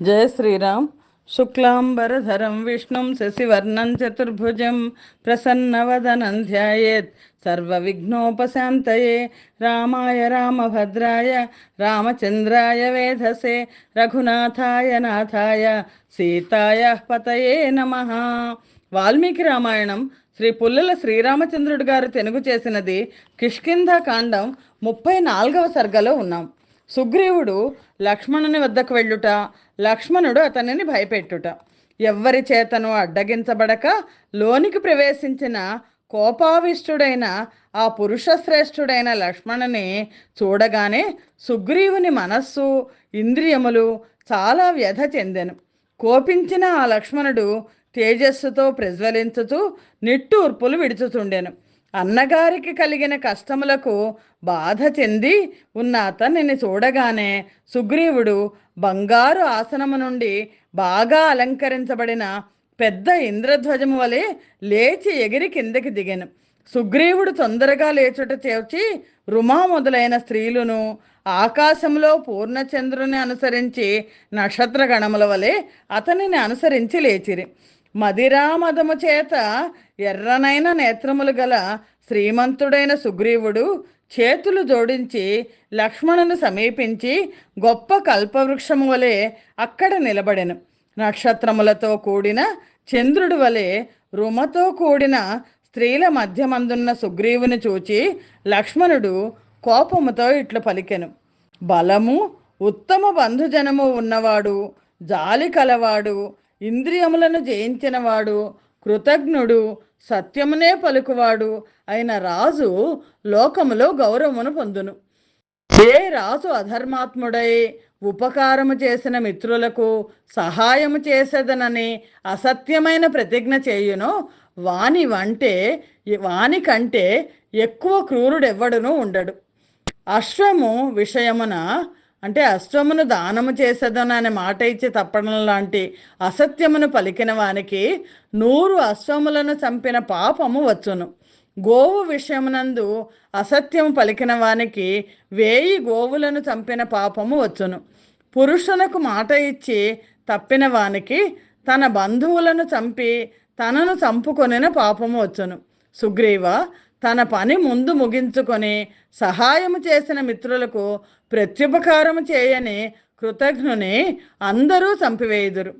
జయ శ్రీరామ్. శుక్లాంబరధరం విష్ణుం శశివర్ణం చతుర్భుజం ప్రసన్నవదనం ధ్యాయేత్ సర్వవిఘ్నోపశాంతయే రామాయ రామభద్రాయ రామచంద్రాయ వేధసే రఘునాథాయ నాథాయ సీతాయ పతయే నమ. వాల్మీకి రామాయణం శ్రీ పుల్లల శ్రీరామచంద్రుడు గారు తెనుగు చేసినది కిష్కింధ కాండం ముప్పై నాలుగవ సర్గలో ఉన్నాం. సుగ్రీవుడు లక్ష్మణుని వద్దకు వెళ్ళుట లక్ష్మణుడు అతనిని భయపెట్టుట. ఎవ్వరి చేతను అడ్డగించబడక లోనికి ప్రవేశించిన కోపావిష్టుడైన ఆ పురుషశ్రేష్ఠుడైన లక్ష్మణుని చూడగానే సుగ్రీవుని మనస్సు ఇంద్రియములు చాలా వ్యధ చెందెను. కోపించిన ఆ లక్ష్మణుడు తేజస్సుతో ప్రజ్వలించుతూ నిట్టూర్పులు విడుచుతుండెను. అన్నగారికి కలిగిన కష్టములకు బాధ చెంది ఉన్న అతనిని చూడగానే సుగ్రీవుడు బంగారు ఆసనము నుండి బాగా అలంకరించబడిన పెద్ద ఇంద్రధ్వజము వలె లేచి ఎగిరి కిందకి దిగాను. సుగ్రీవుడు తొందరగా లేచుట చేర్చి రుమా మొదలైన స్త్రీలను ఆకాశంలో పూర్ణచంద్రుని అనుసరించి నక్షత్రగణముల వలె అతనిని అనుసరించి లేచిరి. మదిరామదము చేత ఎర్రనైన నేత్రములు గల శ్రీమంతుడైన సుగ్రీవుడు చేతులు జోడించి లక్ష్మణును సమీపించి గొప్ప కల్పవృక్షము వలె అక్కడ నిలబడెను. నక్షత్రములతో కూడిన చంద్రుడు వలె రుమతో కూడిన స్త్రీల మధ్యమందున్న సుగ్రీవుని చూచి లక్ష్మణుడు కోపముతో ఇట్లు పలికెను. బలము ఉత్తమ బంధుజనము ఉన్నవాడు జాలి కలవాడు ఇంద్రియములను జయించినవాడు కృతజ్ఞుడు సత్యమునే పలుకువాడు అయిన రాజు లోకములో గౌరవమును పొందును. ఏ రాజు అధర్మాత్ముడై ఉపకారము చేసిన మిత్రులకు సహాయము చేసేదనని అసత్యమైన ప్రతిజ్ఞ చేయునో వాని వంటే వాని కంటే ఎక్కువ క్రూరుడెవ్వడునూ ఉండడు. అశ్వము విషయమున అంటే అశ్వమును దానము చేసేదను అనే మాట ఇచ్చి తప్పడం లాంటి అసత్యమును పలికిన వానికి నూరు అశ్వములను చంపిన పాపము వచ్చును. గోవు విషయమునందు అసత్యము పలికిన వానికి వేయి గోవులను చంపిన పాపము వచ్చును. పురుషునకు మాట ఇచ్చి తప్పిన వానికి తన బంధువులను చంపి తనను చంపుకొనిన పాపము వచ్చును. సుగ్రీవ తన పని ముందు ముగించుకొని సహాయము చేసిన మిత్రులకు ప్రత్యుపకారము చేయని కృతజ్ఞుని అందరూ చంపివేయుదురు.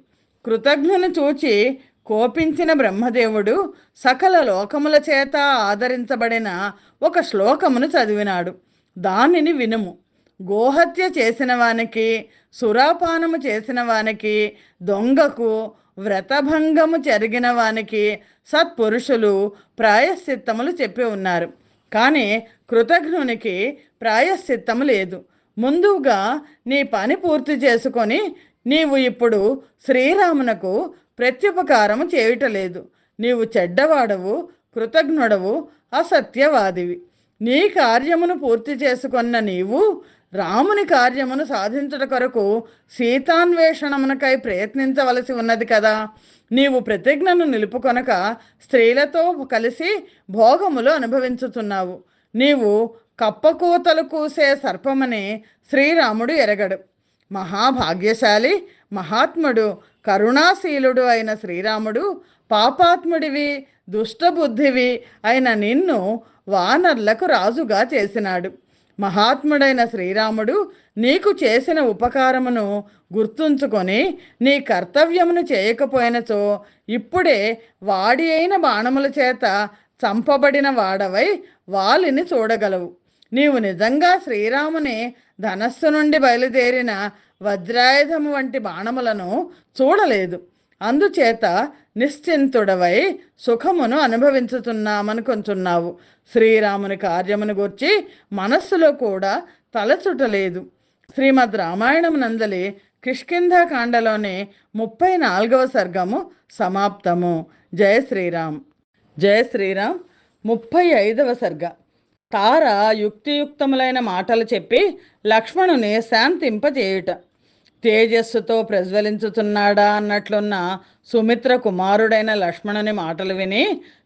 కృతజ్ఞుని చూచి కోపించిన బ్రహ్మదేవుడు సకల లోకముల చేత ఆదరించబడిన ఒక శ్లోకమును చదివినాడు. దానిని వినుము. గోహత్య చేసిన వానికి సురాపానము చేసిన వానికి దొంగకు వ్రతభంగము జరిగిన వానికి సత్పురుషులు ప్రాయశ్చిత్తములు చెప్పి ఉన్నారు. కానీ కృతజ్ఞునికి ప్రాయశ్చిత్తము లేదు. ముందుగా నీ పని పూర్తి చేసుకొని నీవు ఇప్పుడు శ్రీరామునకు ప్రత్యుపకారము చేయుటలేదు నీవు చెడ్డవాడవు కృతజ్ఞుడవు అసత్యవాదివి. నీ కార్యమును పూర్తి చేసుకున్న నీవు రాముని కార్యమును సాధించుట కొరకు సీతాన్వేషణమునకై ప్రయత్నించవలసి ఉన్నది కదా. నీవు ప్రతిజ్ఞను నిలుపుకొనక స్త్రీలతో కలిసి భోగములు అనుభవించుతున్నావు నీవు కప్పకూతలు కూసే సర్పమని శ్రీరాముడు ఎరగడు. మహాభాగ్యశాలి మహాత్ముడు కరుణాశీలుడు అయిన శ్రీరాముడు పాపాత్ముడివి దుష్టబుద్ధివి అయిన నిన్ను వానర్లకు రాజుగా చేసినాడు. మహాత్ముడైన శ్రీరాముడు నీకు చేసిన ఉపకారమును గుర్తుంచుకొని నీ కర్తవ్యమును చేయకపోయినచో ఇప్పుడే వాడి అయిన బాణముల చేత చంపబడిన వాడవై వాలిని చూడగలవు. నీవు నిజంగా శ్రీరాముని ధనస్సు నుండి బయలుదేరిన వజ్రాయుధము వంటి బాణములను చూడలేదు. అందుచేత నిశ్చింతుడవై సుఖమును అనుభవించుతున్నామనుకుంటున్నావు. శ్రీరాముని కార్యమును గుర్చి మనస్సులో కూడా తలచుటలేదు. శ్రీమద్ రామాయణం నందలి కిష్కింధాకాండలోని ముప్పై నాలుగవ సర్గము సమాప్తము. జయ శ్రీరామ్. జయ శ్రీరామ్. ముప్పై ఐదవ సర్గ. తార యుక్తియుక్తములైన మాటలు చెప్పి లక్ష్మణుని శాంతింపజేయుట. తేజస్సుతో ప్రజ్వలించుతున్నాడా అన్నట్లున్న సుమిత్ర కుమారుడైన లక్ష్మణుని మాటలు విని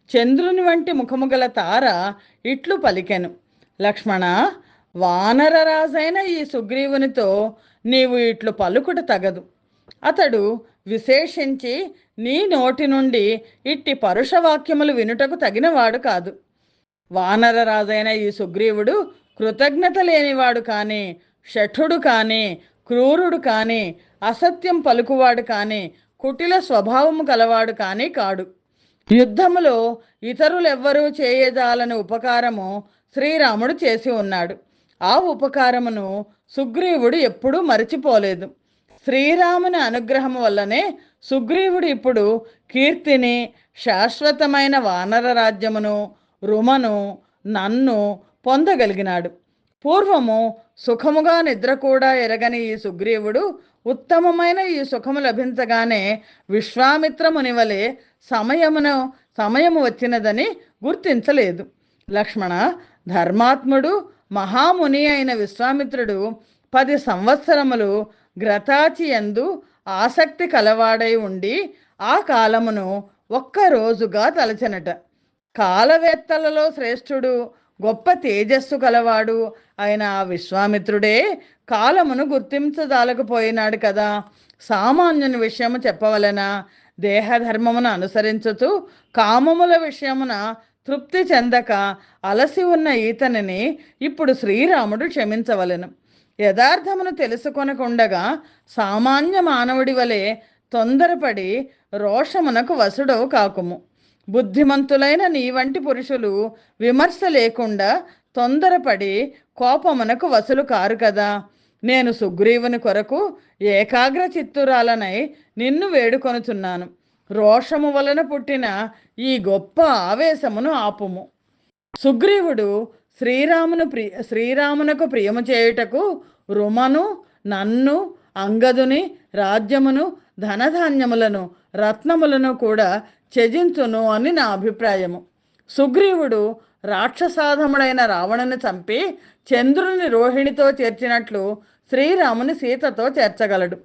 చంద్రుని వంటి ముఖము గల తార ఇట్లు పలికెను. లక్ష్మణ వానరరాజైన ఈ సుగ్రీవునితో నీవు ఇట్లు పలుకుట తగదు. అతడు విశేషించి నీ నోటి నుండి ఇట్టి పరుషవాక్యములు వినుటకు తగినవాడు కాదు. వానర రాజైన ఈ సుగ్రీవుడు కృతజ్ఞత లేనివాడు కానీ షఠుడు కానీ క్రూరుడు కానీ అసత్యం పలుకువాడు కానీ కుటిల స్వభావము గలవాడు కానీ కాడు. యుద్ధములో ఇతరులెవ్వరూ చేయజాలని ఉపకారము శ్రీరాముడు చేసి ఉన్నాడు. ఆ ఉపకారమును సుగ్రీవుడు ఎప్పుడూ మరిచిపోలేదు. శ్రీరాముని అనుగ్రహం వల్లనే సుగ్రీవుడు ఇప్పుడు కీర్తిని శాశ్వతమైన వానర రాజ్యమును రుమను నన్ను పొందగలిగినాడు. పూర్వము సుఖముగా నిద్ర కూడా ఎరగని ఈ సుగ్రీవుడు ఉత్తమమైన ఈ సుఖము లభించగానే విశ్వామిత్రమునివలే సమయమును సమయము వచ్చినదని గుర్తించలేదు. లక్ష్మణ ధర్మాత్ముడు మహాముని అయిన విశ్వామిత్రుడు పది సంవత్సరములు గ్రతాచి ఎందు ఆసక్తి కలవాడై ఉండి ఆ కాలమును ఒక్క రోజుగా తలచెనట. కాలవేత్తలలో శ్రేష్ఠుడు గొప్ప తేజస్సు కలవాడు ఆయన ఆ విశ్వామిత్రుడే కాలమును గుర్తించదాలకపోయినాడు కదా. సామాన్యుని విషయము చెప్పవలెనా? దేహధర్మమును అనుసరించుతూ కామముల విషయమున తృప్తి చెందక అలసి ఉన్న ఈతనిని ఇప్పుడు శ్రీరాముడు క్షమించవలెను. యథార్థమును తెలుసుకొనకుండగా సామాన్య మానవుడి వలె తొందరపడి రోషమునకు వసుడవు కాకుము. బుద్ధిమంతులైన నీ వంటి పురుషులు విమర్శ లేకుండా తొందరపడి కోపమునకు వసులు కారు కదా. నేను సుగ్రీవుని కొరకు ఏకాగ్ర చిత్తురాలనై నిన్ను వేడుకొనుచున్నాను. రోషము వలన పుట్టిన ఈ గొప్ప ఆవేశమును ఆపుము. సుగ్రీవుడు శ్రీరామును ప్రియ శ్రీరామునకు ప్రియము చేయుటకు రుమను నన్ను అంగదుని రాజ్యమును ధనధాన్యములను రత్నములను కూడా త్యజించును అని నా అభిప్రాయము. సుగ్రీవుడు రాక్షసాధముడైన రావణుని చంపి చంద్రుని రోహిణితో చేర్చినట్లు శ్రీరాముని సీతతో చేర్చగలడు.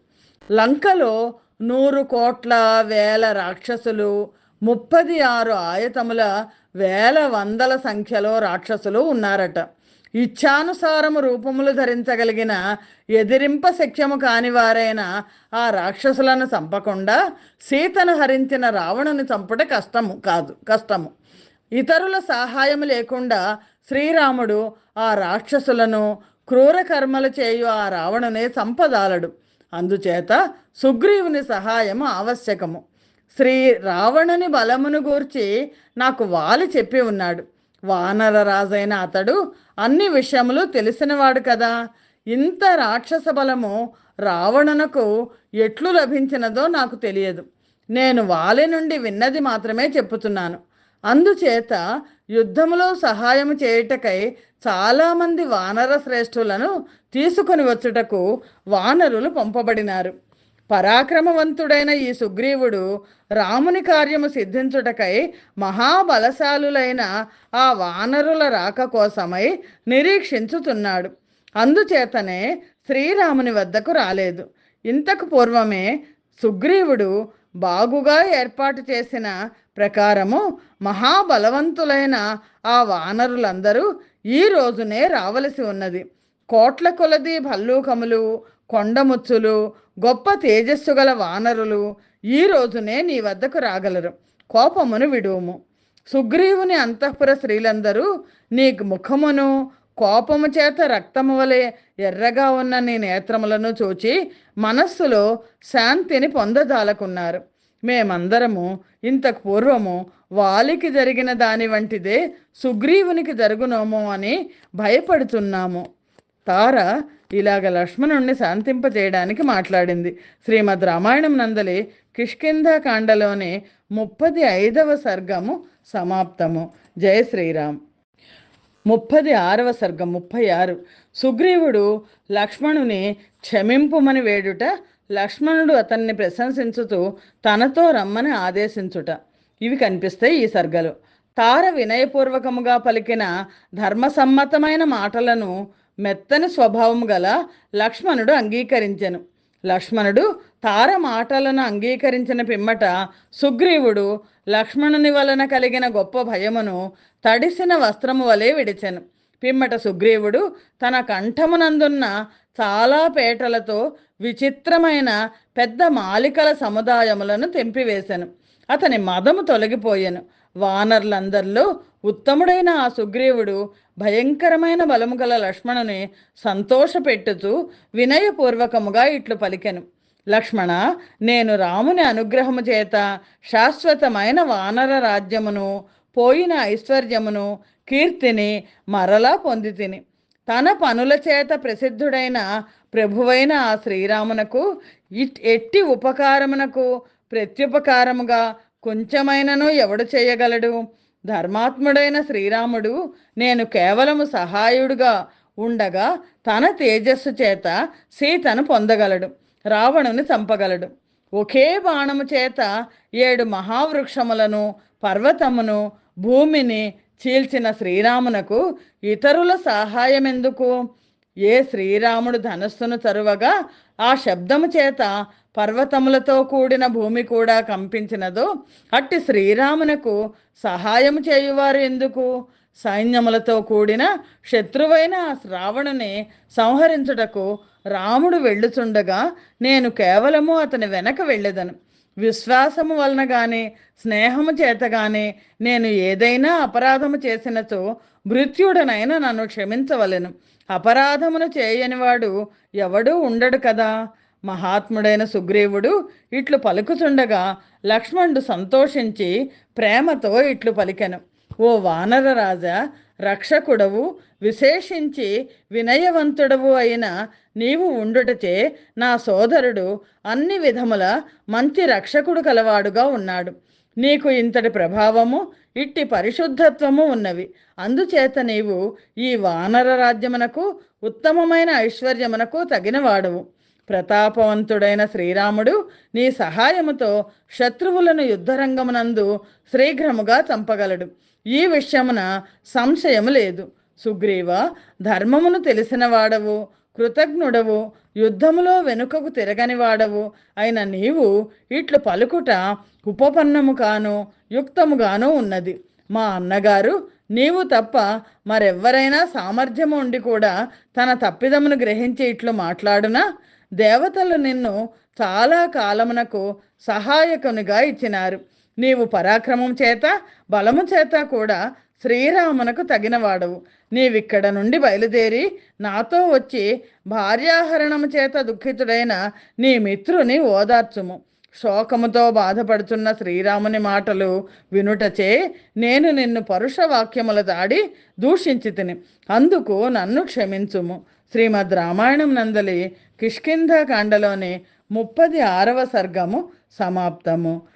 లంకలో నూరు కోట్ల వేల రాక్షసులు ముప్పది ఆరు ఆయతముల వేల వందల సంఖ్యలో రాక్షసులు ఉన్నారట. ఇచ్ఛానుసారము రూపములు ధరించగలిగిన ఎదిరింప శక్యము కాని వారైన ఆ రాక్షసులను చంపకుండా సీతను హరించిన రావణుని చంపుట కష్టము కాదు కష్టము. ఇతరుల సహాయం లేకుండా శ్రీరాముడు ఆ రాక్షసులను క్రూర కర్మలు చేయు ఆ రావణునే సంపదాలడు అందుచేత సుగ్రీవుని సహాయము ఆవశ్యకము. శ్రీ రావణుని బలమును గూర్చి నాకు వాలి చెప్పి ఉన్నాడు. వానర రాజైన అతడు అన్ని విషయములు తెలిసినవాడు కదా. ఇంత రాక్షస బలము రావణునకు ఎట్లు లభించినదో నాకు తెలియదు. నేను వాలి నుండి విన్నది మాత్రమే చెప్పుతున్నాను. అందుచేత యుద్ధములో సహాయం చేయుటకై చాలామంది వానర శ్రేష్ఠులను తీసుకొని వచ్చుటకు వానరులు పంపబడినారు. పరాక్రమవంతుడైన ఈ సుగ్రీవుడు రాముని కార్యము సిద్ధించుటకై మహాబలశాలులైన ఆ వానరుల రాక కోసమై నిరీక్షించుతున్నాడు అందుచేతనే శ్రీరాముని వద్దకు రాలేదు. ఇంతకు పూర్వమే సుగ్రీవుడు బాగుగా ఏర్పాటు చేసిన ప్రకారము మహాబలవంతులైన ఆ వానరులందరూ ఈ రోజునే రావలసి ఉన్నది. కోట్ల కొలది భల్లూకములు కొండముచ్చులు గొప్ప తేజస్సు గల వానరులు ఈ రోజునే నీ వద్దకు రాగలరు. కోపమును విడువుము. సుగ్రీవుని అంతఃపుర స్త్రీలందరూ నీ ముఖమును కోపము చేత రక్తము వలె ఎర్రగా ఉన్న నీ నేత్రములను చూచి మనస్సులో శాంతిని పొందజాలకున్నారు. మేమందరము ఇంతకు పూర్వము వాలికి జరిగిన దాని వంటిదే సుగ్రీవునికి జరుగునోమో అని భయపడుతున్నాము. తార ఇలాగ లక్ష్మణుణ్ణి శాంతింపజేయడానికి మాట్లాడింది. శ్రీమద్ రామాయణం నందలి కిష్కింధాకాండలోని ముప్పది ఐదవ సర్గము సమాప్తము. జయ శ్రీరామ్. ముప్పది ఆరవ సర్గం ముప్పై ఆరు. సుగ్రీవుడు లక్ష్మణుని క్షమింపుమని వేడుట లక్ష్మణుడు అతన్ని ప్రశంసించుతూ తనతో రమ్మని ఆదేశించుట. ఇవి కనిపిస్తాయి ఈ సర్గలు. తార వినయపూర్వకముగా పలికిన ధర్మసమ్మతమైన మాటలను మెత్తని స్వభావం గల లక్ష్మణుడు అంగీకరించెను. లక్ష్మణుడు తార మాటలను అంగీకరించిన పిమ్మట సుగ్రీవుడు లక్ష్మణుని వలన కలిగిన గొప్ప భయమును తడిసిన వస్త్రము వలె విడిచెను. పిమ్మట సుగ్రీవుడు తన కంఠమునందున్న చాలా పేటలతో విచిత్రమైన పెద్ద మాలికల సముదాయములను తెంపివేశాను అతని మదము తొలగిపోయాను. వానర్లందరిలో ఉత్తముడైన ఆ సుగ్రీవుడు భయంకరమైన బలము గల లక్ష్మణుని సంతోషపెట్టుతూ వినయపూర్వకముగా ఇట్లు పలికెను. లక్ష్మణ నేను రాముని అనుగ్రహము చేత శాశ్వతమైన వానర రాజ్యమును పోయిన ఐశ్వర్యమును కీర్తిని మరలా పొంది తిని తన పనుల చేత ప్రసిద్ధుడైన ప్రభువైన ఆ శ్రీరామునకు ఇట్ ఎట్టి ఉపకారమునకు ప్రత్యుపకారముగా కొంచెమైనను ఎవడు చేయగలడు? ధర్మాత్ముడైన శ్రీరాముడు నేను కేవలము సహాయుడుగా ఉండగా తన తేజస్సు చేత సీతను పొందగలడు రావణుని చంపగలడు. ఒకే బాణము చేత ఏడు మహావృక్షములను పర్వతమును భూమిని చీల్చిన శ్రీరామునకు ఇతరుల సహాయం ఎందుకు ఏ శ్రీరాముడు ధనస్సును తరువగా ఆ శబ్దము చేత పర్వతములతో కూడిన భూమి కూడా కంపించినదో అట్టి శ్రీరామునకు సహాయం చేయువారు ఎందుకు? సైన్యములతో కూడిన శత్రువైన ఆ శ్రావణుని సంహరించుటకు రాముడు వెళ్ళుచుండగా నేను కేవలము అతని వెనక వెళ్ళేదను. విశ్వాసము వలన గాని స్నేహము చేత గాని నేను ఏదైనా అపరాధము చేసినచో మృత్యుడనైనా నన్ను క్షమించవలెను. అపరాధమును చేయనివాడు ఎవడూ ఉండడు కదా. మహాత్ముడైన సుగ్రీవుడు ఇట్లు పలుకుచుండగా లక్ష్మణుడు సంతోషించి ప్రేమతో ఇట్లు పలికెను. ఓ వానర రాజా రక్షకుడవు విశేషించి వినయవంతుడవు అయిన నీవు ఉండుటచే నా సోదరుడు అన్ని విధముల మంచి రక్షకుడు కలవాడుగా ఉన్నాడు. నీకు ఇంతటి ప్రభావము ఇట్టి పరిశుద్ధత్వము ఉన్నవి. అందుచేత నీవు ఈ వానర రాజ్యమునకు ఉత్తమమైన ఐశ్వర్యమునకు తగినవాడవు. ప్రతాపవంతుడైన శ్రీరాముడు నీ సహాయముతో శత్రువులను యుద్ధరంగమునందు శీఘ్రముగా చంపగలడు. ఈ విషయమున సంశయము లేదు. సుగ్రీవ ధర్మమును తెలిసిన వాడవు కృతజ్ఞుడవు యుద్ధములో వెనుకకు తిరగని వాడవు. అయిన నీవు ఇట్లు పలుకుట ఉపపన్నము కాను యుక్తముగాను ఉన్నది. మా అన్నగారు నీవు తప్ప మరెవ్వరైనా సామర్థ్యము ఉండి కూడా తన తప్పిదమును గ్రహించి ఇట్లు మాట్లాడునా? దేవతలు నిన్ను చాలా కాలమునకు సహాయకునిగా ఇచ్చినారు. నీవు పరాక్రమం చేత బలము చేత కూడా శ్రీరామునకు తగినవాడవు. నీవిక్కడ నుండి బయలుదేరి నాతో వచ్చి భార్యాహరణము చేత దుఃఖితుడైన నీ మిత్రుని ఓదార్చుము. శోకముతో బాధపడుతున్న శ్రీరాముని మాటలు వినుటచే నేను నిన్ను పరుష వాక్యముల దాడి దూషించి తిని అందుకు నన్ను క్షమించుము. శ్రీమద్ రామాయణం నందలి కిష్కింధకాండలోని ముప్పది ఆరవ సర్గము సమాప్తము.